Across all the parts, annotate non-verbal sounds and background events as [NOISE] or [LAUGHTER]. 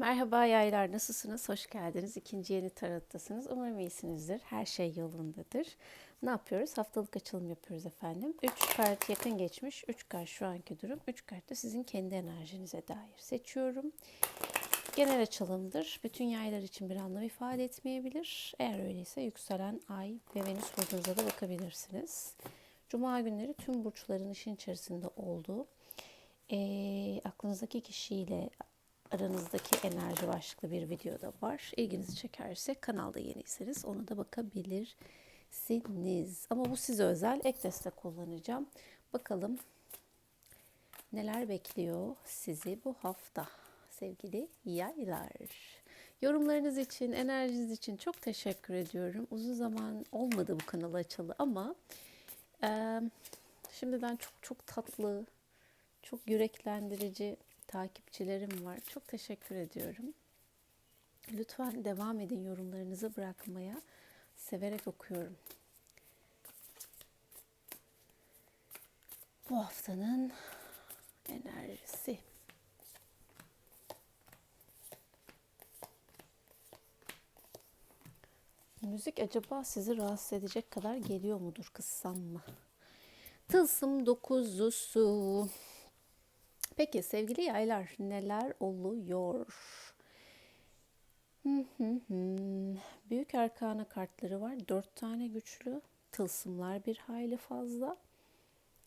Merhaba yaylar nasılsınız? Hoş geldiniz. İkinci yeni tarottasınız. Umarım iyisinizdir. Her şey yolundadır. Ne yapıyoruz? Haftalık açılım yapıyoruz efendim. 3 kart yakın geçmiş. 3 kart şu anki durum. 3 kart da sizin kendi enerjinize dair seçiyorum. Genel açılımdır. Bütün yaylar için bir anlam ifade etmeyebilir. Eğer öyleyse yükselen ay ve venüs burcunuza da bakabilirsiniz. Cuma günleri tüm burçların işin içerisinde olduğu e, aklınızdaki kişiyle aranızdaki enerji başlıklı bir videoda var. İlginizi çekerse kanalda yeniyseniz ona da bakabilirsiniz. Ama bu size özel ek destek kullanacağım. Bakalım neler bekliyor sizi bu hafta sevgili yaylar. Yorumlarınız için, enerjiniz için çok teşekkür ediyorum. Uzun zaman olmadı bu kanalı açalı ama e, şimdiden çok çok tatlı, çok yüreklendirici takipçilerim var. Çok teşekkür ediyorum. Lütfen devam edin yorumlarınızı bırakmaya. Severek okuyorum. Bu haftanın enerjisi. Müzik acaba sizi rahatsız edecek kadar geliyor mudur kıssam mı? Tılsım dokuzusu. Peki sevgili yaylar neler oluyor? Büyük arkana kartları var. Dört tane güçlü. Tılsımlar bir hayli fazla.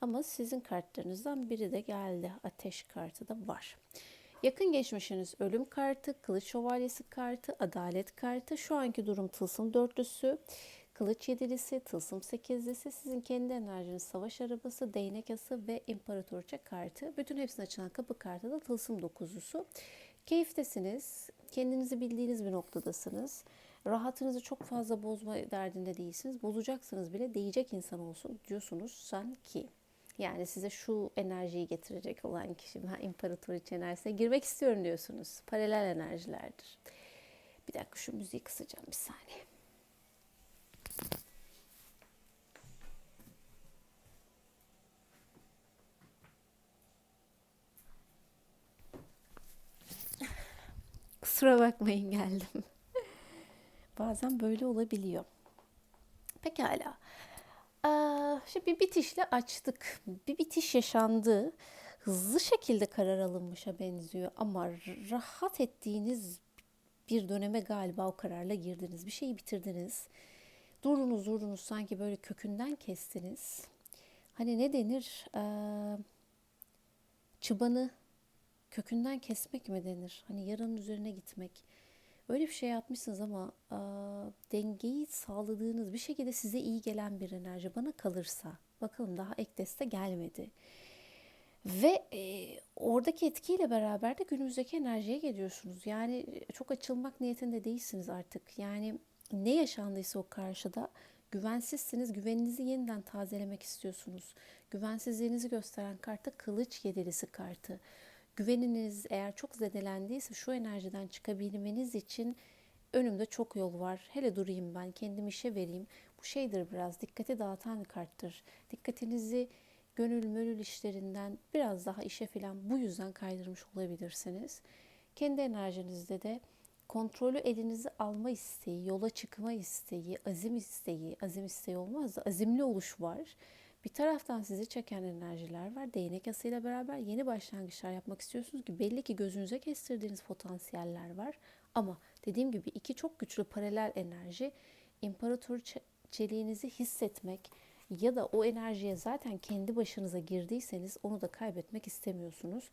Ama sizin kartlarınızdan biri de geldi. Ateş kartı da var. Yakın geçmişiniz ölüm kartı, kılıç şövalyesi kartı, adalet kartı. Şu anki durum tılsım dörtlüsü. Kılıç yedilisi, tılsım sekizlisi, sizin kendi enerjiniz, savaş arabası, değnek yası ve imparatorça kartı. Bütün hepsine açılan kapı kartı da tılsım dokuzlusu. Keyftesiniz, kendinizi bildiğiniz bir noktadasınız. Rahatınızı çok fazla bozma derdinde değilsiniz. Bozacaksınız bile değecek insan olsun diyorsunuz sanki. Yani size şu enerjiyi getirecek olan kişi, ben imparatoriçe enerjisine girmek istiyorum diyorsunuz. Paralel enerjilerdir. Bir dakika şu müziği kısacağım bir saniye. Kusura bakmayın geldim. [LAUGHS] Bazen böyle olabiliyor. Pekala. Ee, şimdi bir bitişle açtık. Bir bitiş yaşandı. Hızlı şekilde karar alınmışa benziyor ama rahat ettiğiniz bir döneme galiba o kararla girdiniz. Bir şeyi bitirdiniz. Durdunuz durdunuz sanki böyle kökünden kestiniz. Hani ne denir? Ee, çıbanı kökünden kesmek mi denir? Hani yaranın üzerine gitmek. Öyle bir şey yapmışsınız ama e, dengeyi sağladığınız bir şekilde size iyi gelen bir enerji bana kalırsa. Bakalım daha ek deste gelmedi. Ve e, oradaki etkiyle beraber de günümüzdeki enerjiye geliyorsunuz. Yani çok açılmak niyetinde değilsiniz artık. Yani ne yaşandıysa o karşıda güvensizsiniz. Güveninizi yeniden tazelemek istiyorsunuz. Güvensizliğinizi gösteren kartta kılıç yedilisi kartı güveniniz eğer çok zedelendiyse şu enerjiden çıkabilmeniz için önümde çok yol var. Hele durayım ben kendimi işe vereyim. Bu şeydir biraz dikkati dağıtan karttır. Dikkatinizi gönül mönül işlerinden biraz daha işe filan bu yüzden kaydırmış olabilirsiniz. Kendi enerjinizde de kontrolü elinize alma isteği, yola çıkma isteği, azim isteği, azim isteği olmaz da azimli oluş var. Bir taraftan sizi çeken enerjiler var. Değnek yasıyla beraber yeni başlangıçlar yapmak istiyorsunuz ki belli ki gözünüze kestirdiğiniz potansiyeller var. Ama dediğim gibi iki çok güçlü paralel enerji imparator çeliğinizi hissetmek ya da o enerjiye zaten kendi başınıza girdiyseniz onu da kaybetmek istemiyorsunuz.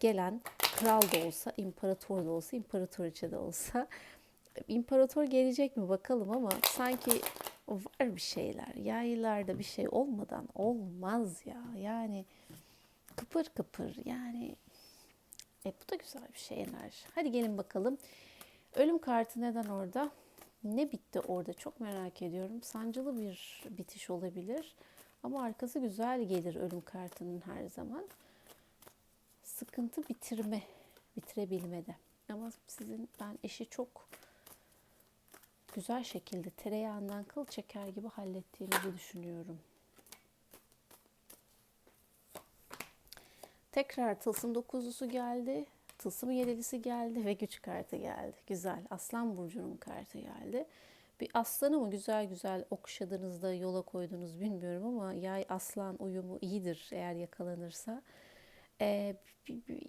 Gelen kral da olsa, imparator da olsa, imparatoriçe de olsa [LAUGHS] imparator gelecek mi bakalım ama sanki var bir şeyler. Yaylarda bir şey olmadan olmaz ya. Yani kıpır kıpır yani e, bu da güzel bir şey enerji. Hadi gelin bakalım. Ölüm kartı neden orada? Ne bitti orada çok merak ediyorum. Sancılı bir bitiş olabilir. Ama arkası güzel gelir ölüm kartının her zaman. Sıkıntı bitirme, bitirebilmede. Ama sizin ben eşi çok güzel şekilde tereyağından kıl çeker gibi hallettiğinizi düşünüyorum. Tekrar tılsım dokuzlusu geldi. Tılsım yedilisi geldi ve güç kartı geldi. Güzel. Aslan burcunun kartı geldi. Bir aslanı mı güzel güzel okşadınız da yola koydunuz bilmiyorum ama yay aslan uyumu iyidir eğer yakalanırsa. Ee,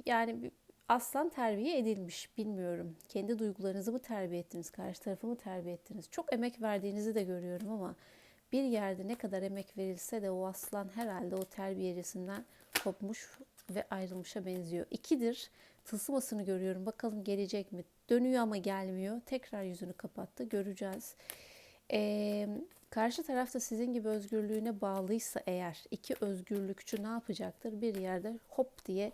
yani aslan terbiye edilmiş bilmiyorum. Kendi duygularınızı mı terbiye ettiniz, karşı tarafı mı terbiye ettiniz? Çok emek verdiğinizi de görüyorum ama bir yerde ne kadar emek verilse de o aslan herhalde o terbiyecisinden kopmuş ve ayrılmışa benziyor. İkidir tılsımasını görüyorum. Bakalım gelecek mi? Dönüyor ama gelmiyor. Tekrar yüzünü kapattı. Göreceğiz. Ee, karşı tarafta sizin gibi özgürlüğüne bağlıysa eğer iki özgürlükçü ne yapacaktır? Bir yerde hop diye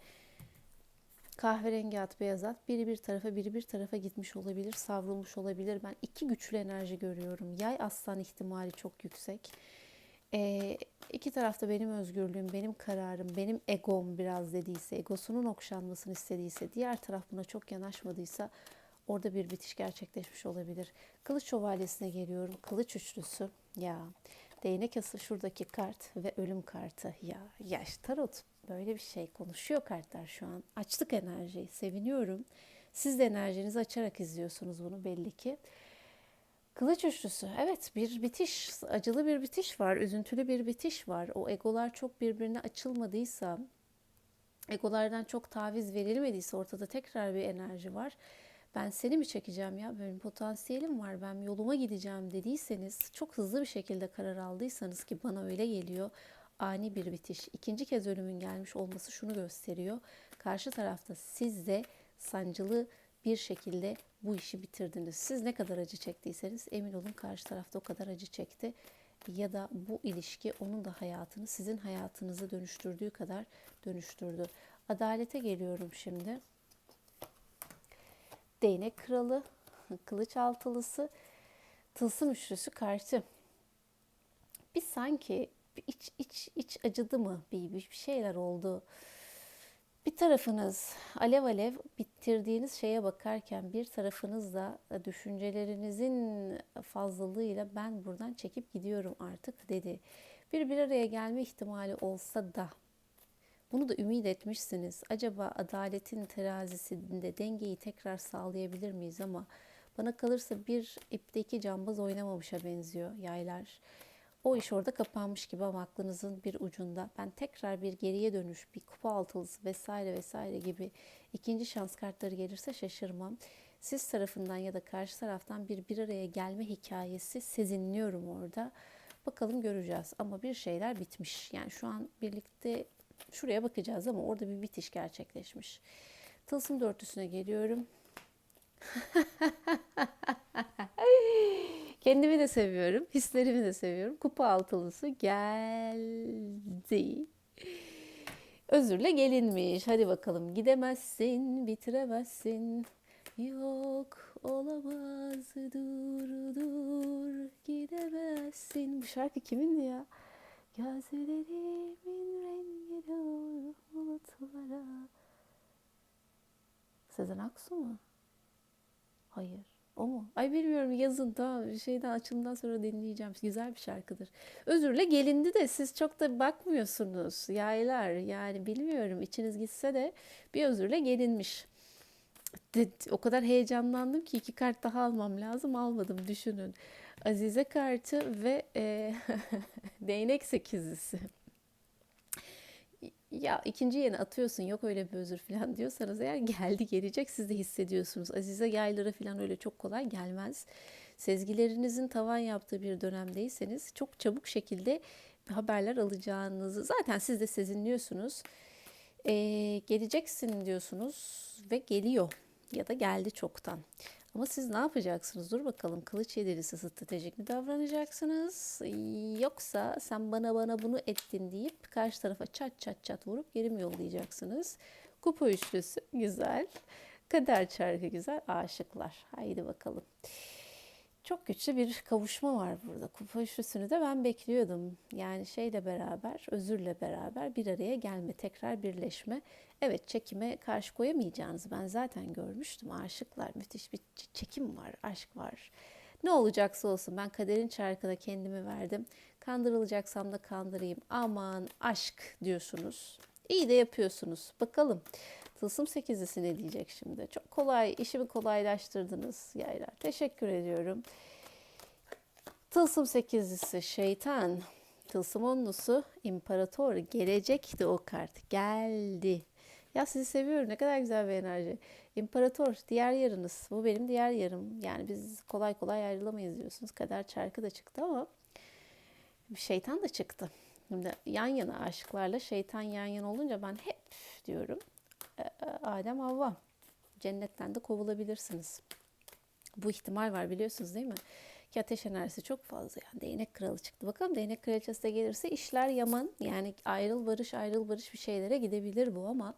kahverengi at, beyaz at biri bir tarafa biri bir tarafa gitmiş olabilir, savrulmuş olabilir. Ben iki güçlü enerji görüyorum. Yay aslan ihtimali çok yüksek. Ee, iki tarafta benim özgürlüğüm, benim kararım, benim egom biraz dediyse, egosunun okşanmasını istediyse, diğer taraf buna çok yanaşmadıysa orada bir bitiş gerçekleşmiş olabilir. Kılıç şövalyesine geliyorum. Kılıç üçlüsü. Ya değnek ası şuradaki kart ve ölüm kartı. Ya yaş tarot böyle bir şey konuşuyor kartlar şu an. Açtık enerjiyi. Seviniyorum. Siz de enerjinizi açarak izliyorsunuz bunu belli ki. Kılıç üçlüsü. Evet bir bitiş, acılı bir bitiş var, üzüntülü bir bitiş var. O egolar çok birbirine açılmadıysa, egolardan çok taviz verilmediyse ortada tekrar bir enerji var. Ben seni mi çekeceğim ya? Benim potansiyelim var. Ben yoluma gideceğim dediyseniz, çok hızlı bir şekilde karar aldıysanız ki bana öyle geliyor. Ani bir bitiş. İkinci kez ölümün gelmiş olması şunu gösteriyor. Karşı tarafta siz de sancılı bir şekilde bu işi bitirdiniz. Siz ne kadar acı çektiyseniz emin olun karşı tarafta o kadar acı çekti. Ya da bu ilişki onun da hayatını sizin hayatınızı dönüştürdüğü kadar dönüştürdü. Adalete geliyorum şimdi. Değnek kralı, kılıç altılısı, tılsım üçlüsü karşı. Bir sanki iç iç iç acıdı mı? Bir, bir şeyler oldu bir tarafınız alev alev bitirdiğiniz şeye bakarken bir tarafınız da düşüncelerinizin fazlalığıyla ben buradan çekip gidiyorum artık dedi. Bir bir araya gelme ihtimali olsa da bunu da ümit etmişsiniz. Acaba adaletin terazisinde dengeyi tekrar sağlayabilir miyiz ama bana kalırsa bir ipteki cambaz oynamamışa benziyor yaylar. O iş orada kapanmış gibi ama aklınızın bir ucunda. Ben tekrar bir geriye dönüş, bir kupa altılısı vesaire vesaire gibi ikinci şans kartları gelirse şaşırmam. Siz tarafından ya da karşı taraftan bir bir araya gelme hikayesi sezinliyorum orada. Bakalım göreceğiz ama bir şeyler bitmiş. Yani şu an birlikte şuraya bakacağız ama orada bir bitiş gerçekleşmiş. Tılsım dörtlüsüne geliyorum. [LAUGHS] Kendimi de seviyorum, hislerimi de seviyorum. Kupa altılısı geldi. Özürle gelinmiş. Hadi bakalım gidemezsin, bitiremezsin. Yok olamaz dur dur gidemezsin. Bu şarkı kimindi ya? Gözlerimin rengi doğru bulutlara. Sezen Aksu mu? Hayır. O mu? Ay bilmiyorum yazın daha şeyden açılımdan sonra dinleyeceğim. Güzel bir şarkıdır. Özürle gelindi de siz çok da bakmıyorsunuz. Yaylar yani bilmiyorum içiniz gitse de bir özürle gelinmiş. O kadar heyecanlandım ki iki kart daha almam lazım. Almadım düşünün. Azize kartı ve e, [LAUGHS] değnek sekizlisi ya ikinci yeni atıyorsun yok öyle bir özür falan [LAUGHS] diyorsanız eğer geldi gelecek siz de hissediyorsunuz. Azize yaylara falan öyle çok kolay gelmez. Sezgilerinizin tavan yaptığı bir dönemdeyseniz çok çabuk şekilde haberler alacağınızı zaten siz de sezinliyorsunuz. Ee, geleceksin diyorsunuz ve geliyor ya da geldi çoktan. Ama siz ne yapacaksınız? Dur bakalım kılıç yedilisi stratejik mi davranacaksınız? Yoksa sen bana bana bunu ettin deyip karşı tarafa çat çat çat vurup geri mi yollayacaksınız? Kupa üçlüsü güzel. Kader çarkı güzel. Aşıklar. Haydi bakalım. Çok güçlü bir kavuşma var burada. Kupa üçlüsünü de ben bekliyordum. Yani şeyle beraber, özürle beraber bir araya gelme, tekrar birleşme. Evet çekime karşı koyamayacağınızı ben zaten görmüştüm. Aşıklar, müthiş bir çekim var, aşk var. Ne olacaksa olsun ben kaderin çarkına kendimi verdim. Kandırılacaksam da kandırayım. Aman aşk diyorsunuz. İyi de yapıyorsunuz. Bakalım Tılsım sekizlisi ne diyecek şimdi? Çok kolay, işimi kolaylaştırdınız yaylar. Teşekkür ediyorum. Tılsım sekizlisi şeytan. Tılsım onlusu imparator. Gelecekti o kart. Geldi. Ya sizi seviyorum. Ne kadar güzel bir enerji. İmparator, diğer yarınız. Bu benim diğer yarım. Yani biz kolay kolay ayrılamayız diyorsunuz. Kader çarkı da çıktı ama şeytan da çıktı. Şimdi yan yana aşıklarla şeytan yan yana olunca ben hep diyorum Adem Havva cennetten de kovulabilirsiniz. Bu ihtimal var biliyorsunuz değil mi? Ki ateş enerjisi çok fazla yani değnek kralı çıktı. Bakalım değnek kraliçesi de gelirse işler yaman. Yani ayrıl barış ayrıl barış bir şeylere gidebilir bu ama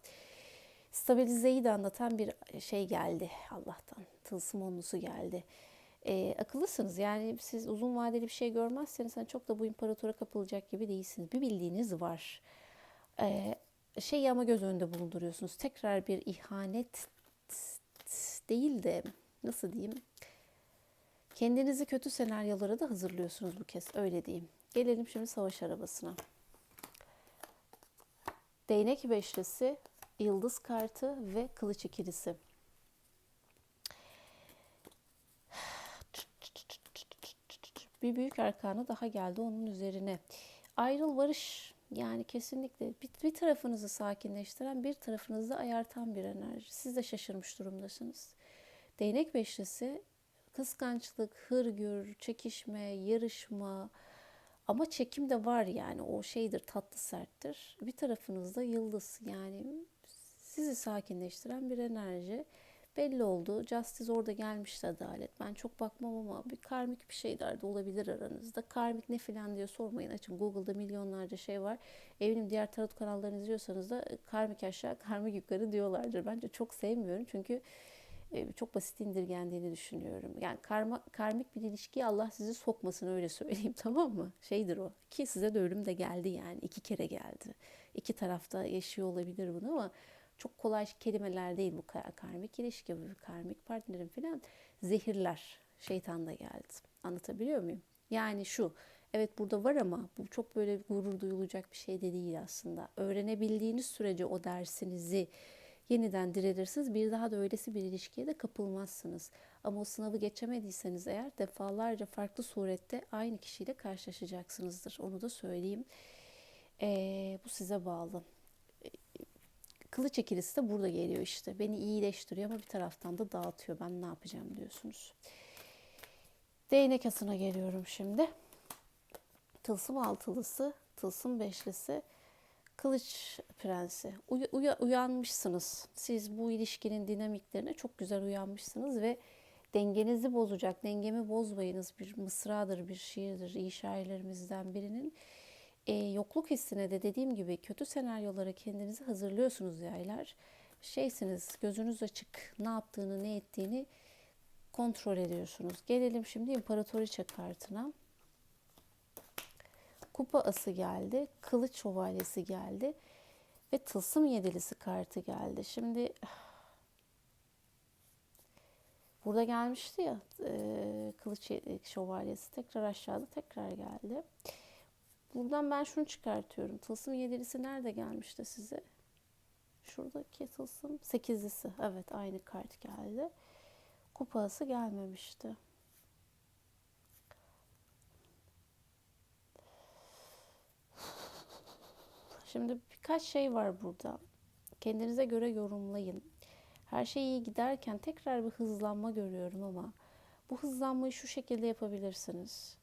stabilizeyi de anlatan bir şey geldi Allah'tan. Tılsım onlusu geldi. E, akıllısınız yani siz uzun vadeli bir şey görmezseniz hani çok da bu imparatora kapılacak gibi değilsiniz. Bir bildiğiniz var. E, şeyi ama göz önünde bulunduruyorsunuz. Tekrar bir ihanet değil de nasıl diyeyim? Kendinizi kötü senaryolara da hazırlıyorsunuz bu kez öyle diyeyim. Gelelim şimdi savaş arabasına. Değnek beşlisi, yıldız kartı ve kılıç ikilisi. Bir büyük arkana daha geldi onun üzerine. Ayrıl barış yani kesinlikle bir, bir tarafınızı sakinleştiren, bir tarafınızı ayartan bir enerji. Siz de şaşırmış durumdasınız. Değnek beşlisi kıskançlık, hırgür, çekişme, yarışma ama çekim de var yani o şeydir tatlı serttir. Bir tarafınızda yıldız yani sizi sakinleştiren bir enerji belli oldu. Justice orada gelmişti adalet. Ben çok bakmam ama bir karmik bir şey derdi olabilir aranızda. Karmik ne filan diye sormayın. Açın Google'da milyonlarca şey var. Eminim diğer tarot kanallarını izliyorsanız da karmik aşağı [LAUGHS] karmik yukarı diyorlardır. Bence çok sevmiyorum çünkü e, çok basit indirgendiğini düşünüyorum. Yani karma, karmik bir ilişkiye Allah sizi sokmasın öyle söyleyeyim [LAUGHS] tamam mı? Şeydir o. Ki size de ölüm de geldi yani. iki kere geldi. İki tarafta yaşıyor olabilir bunu ama çok kolay kelimeler değil bu karmik ilişki, bu karmik partnerin falan zehirler. Şeytan da geldi. Anlatabiliyor muyum? Yani şu, evet burada var ama bu çok böyle gurur duyulacak bir şey de değil aslında. Öğrenebildiğiniz sürece o dersinizi yeniden dirilirsiniz. Bir daha da öylesi bir ilişkiye de kapılmazsınız. Ama o sınavı geçemediyseniz eğer defalarca farklı surette aynı kişiyle karşılaşacaksınızdır. Onu da söyleyeyim. Ee, bu size bağlı. Kılıç ikilisi de burada geliyor işte. Beni iyileştiriyor ama bir taraftan da dağıtıyor. Ben ne yapacağım diyorsunuz. Değnek asına geliyorum şimdi. Tılsım altılısı, tılsım beşlisi, kılıç prensi. Uy- uya- uyanmışsınız. Siz bu ilişkinin dinamiklerine çok güzel uyanmışsınız ve dengenizi bozacak, dengemi bozmayınız bir mısradır, bir şiirdir. İyi şairlerimizden birinin e, yokluk hissine de dediğim gibi kötü senaryolara kendinizi hazırlıyorsunuz yaylar. Şeysiniz gözünüz açık ne yaptığını ne ettiğini kontrol ediyorsunuz. Gelelim şimdi İmparatoriçe kartına. Kupa ası geldi, kılıç şövalyesi geldi ve tılsım yedilisi kartı geldi. Şimdi [SIGHS] burada gelmişti ya e, kılıç şövalyesi tekrar aşağıda tekrar geldi. Buradan ben şunu çıkartıyorum. Tılsım yedilisi nerede gelmişti size? Şuradaki tılsım sekizlisi. Evet aynı kart geldi. Kupası gelmemişti. Şimdi birkaç şey var burada. Kendinize göre yorumlayın. Her şey iyi giderken tekrar bir hızlanma görüyorum ama bu hızlanmayı şu şekilde yapabilirsiniz.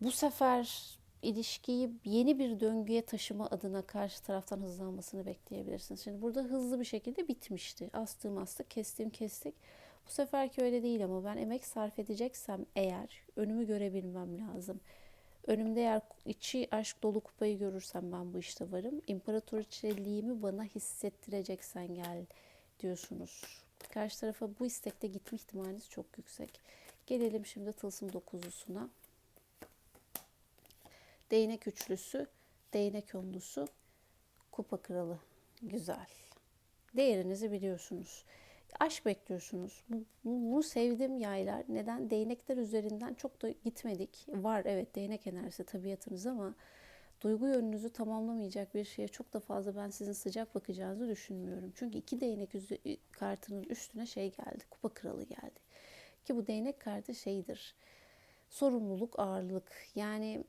Bu sefer ilişkiyi yeni bir döngüye taşıma adına karşı taraftan hızlanmasını bekleyebilirsiniz. Şimdi burada hızlı bir şekilde bitmişti. Astığım astık, kestiğim kestik. Bu seferki öyle değil ama ben emek sarf edeceksem eğer önümü görebilmem lazım. Önümde eğer içi aşk dolu kupayı görürsem ben bu işte varım. İmparatoriçeliğimi bana hissettireceksen gel diyorsunuz. Karşı tarafa bu istekte gitme ihtimaliniz çok yüksek. Gelelim şimdi tılsım dokuzlusuna değnek üçlüsü, değnek onlusu, kupa kralı. Güzel. Değerinizi biliyorsunuz. Aşk bekliyorsunuz. Bu, bu, bunu sevdim yaylar. Neden? Değnekler üzerinden çok da gitmedik. Var evet değnek enerjisi tabiatınız ama duygu yönünüzü tamamlamayacak bir şeye çok da fazla ben sizin sıcak bakacağınızı düşünmüyorum. Çünkü iki değnek kartının üstüne şey geldi. Kupa kralı geldi. Ki bu değnek kartı şeydir. Sorumluluk, ağırlık. Yani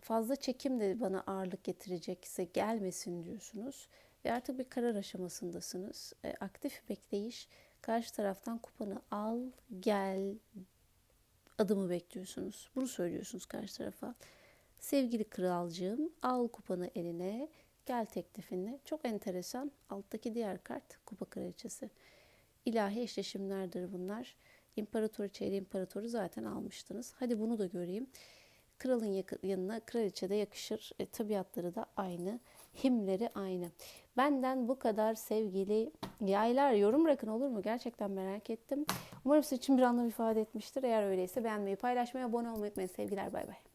fazla çekim de bana ağırlık getirecekse gelmesin diyorsunuz. Ve artık bir karar aşamasındasınız. E, aktif bekleyiş. Karşı taraftan kupanı al, gel adımı bekliyorsunuz. Bunu söylüyorsunuz karşı tarafa. Sevgili kralcığım al kupanı eline gel teklifini. Çok enteresan. Alttaki diğer kart kupa kraliçesi. İlahi eşleşimlerdir bunlar. İmparatoriçe ile imparatoru zaten almıştınız. Hadi bunu da göreyim. Kralın yanına kraliçe de yakışır. E, tabiatları da aynı. Himleri aynı. Benden bu kadar sevgili yaylar. Yorum bırakın olur mu? Gerçekten merak ettim. Umarım sizin için bir anlam ifade etmiştir. Eğer öyleyse beğenmeyi, paylaşmayı, abone olmayı unutmayın. Sevgiler bay bay.